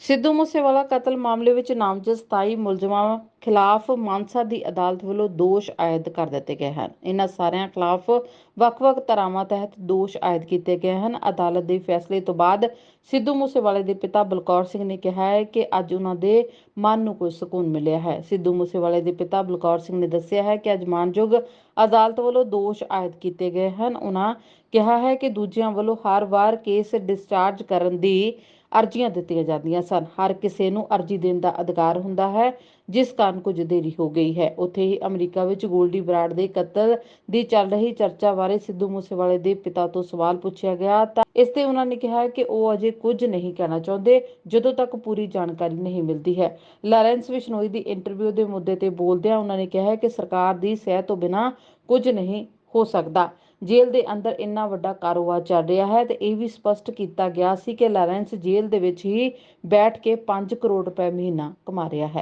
ਸਿੱਧੂ ਮੂਸੇਵਾਲਾ ਕਤਲ ਮਾਮਲੇ ਵਿੱਚ ਨਾਮਜ਼ਦ 27 ਮੁਲਜ਼ਮਾਂ ਖਿਲਾਫ ਮਾਨਸਾ ਦੀ ਅਦਾਲਤ ਵੱਲੋਂ ਦੋਸ਼ ਆਇਦ ਕਰ ਦਿੱਤੇ ਗਏ ਹਨ। ਇਨ੍ਹਾਂ ਸਾਰਿਆਂ ਖਿਲਾਫ ਵੱਖ-ਵੱਖ ਧਾਰਾਵਾਂ ਤਹਿਤ ਦੋਸ਼ ਆਇਦ ਕੀਤੇ ਗਏ ਹਨ। ਅਦਾਲਤ ਦੇ ਫੈਸਲੇ ਤੋਂ ਬਾਅਦ ਸਿੱਧੂ ਮੂਸੇਵਾਲੇ ਦੇ ਪਿਤਾ ਬਲਕੌਰ ਸਿੰਘ ਨੇ ਕਿਹਾ ਹੈ ਕਿ ਅੱਜ ਉਹਨਾਂ ਦੇ ਮਨ ਨੂੰ ਕੋਈ ਸਕੂਨ ਮਿਲਿਆ ਹੈ। ਸਿੱਧੂ ਮੂਸੇਵਾਲੇ ਦੇ ਪਿਤਾ ਬਲਕੌਰ ਸਿੰਘ ਨੇ ਦੱਸਿਆ ਹੈ ਕਿ ਅੱਜ ਮਾਨਯੋਗ ਅਦਾਲਤ ਵੱਲੋਂ ਦੋਸ਼ ਆਇਦ ਕੀਤੇ ਗਏ ਹਨ। ਉਹਨਾਂ ਕਿਹਾ ਹੈ ਕਿ ਦੂਜਿਆਂ ਵੱਲੋਂ ਹਰ ਵਾਰ ਕੇਸ ਡਿਸਚਾਰਜ ਕਰਨ ਦੀ ਅਰਜ਼ੀਆਂ ਦਿੱਤੀਆਂ ਜਾਂਦੀਆਂ ਸਨ। ਹਰ ਕਿਸੇ ਨੂੰ ਅਰਜ਼ੀ ਦੇਣ ਦਾ ਅਧਿਕਾਰ ਹੁੰਦਾ ਹੈ, ਜਿਸ ਕਾਰਨ ਕੁਝ ਦੇਰੀ ਹੋ ਗਈ ਹੈ। ਉੱਥੇ ਹੀ ਅਮਰੀਕਾ ਵਿੱਚ ਗੋਲਡੀ ਬਰਾੜ ਦੇ ਕਤਲ ਦੀ ਚੱਲ ਰਹੀ ਚਰਚਾ ਬਾਰੇ ਸਿੱਧੂ ਮੂਸੇਵਾਲੇ ਦੇ ਪਿਤਾ ਤੋਂ ਸਵਾਲ ਪੁੱਛਿਆ ਗਿਆ ਤਾਂ ਇਸ ਤੇ ਉਹਨਾਂ ਨੇ ਕਿਹਾ ਕਿ ਉਹ ਅਜੇ ਕੁਝ ਨਹੀਂ ਕਹਿਣਾ ਚਾਹੁੰਦੇ, ਜਦੋਂ ਤੱਕ ਪੂਰੀ ਜਾਣਕਾਰੀ ਨਹੀਂ ਮਿਲਦੀ ਹੈ। ਲਾਰੈਂਸ ਬਿਸ਼ਨੋਈ ਦੀ ਇੰਟਰਵਿਊ ਦੇ ਮੁੱਦੇ ਤੇ ਬੋਲਦਿਆਂ ਉਹਨਾਂ ਨੇ ਕਿਹਾ ਕਿ ਸਰਕਾਰ ਦੀ ਸਹਿ ਤੋਂ ਬਿਨਾਂ ਕੁਝ ਨਹੀਂ ਹੋ ਸਕਦਾ। ਜੇਲ੍ਹ ਦੇ ਅੰਦਰ ਇੰਨਾ ਵੱਡਾ ਕਾਰੋਬਾਰ ਚੱਲ ਰਿਹਾ ਹੈ ਤੇ ਇਹ ਵੀ ਸਪਸ਼ਟ ਕੀਤਾ ਗਿਆ ਸੀ ਕਿ ਲਾਰੈਂਸ ਜੇਲ੍ਹ ਦੇ ਵਿੱਚ ਹੀ ਬੈਠ ਕੇ 5 ਕਰੋੜ ਰੁਪਏ ਮਹੀਨਾ ਕਮਾ ਰਿਹਾ ਹੈ।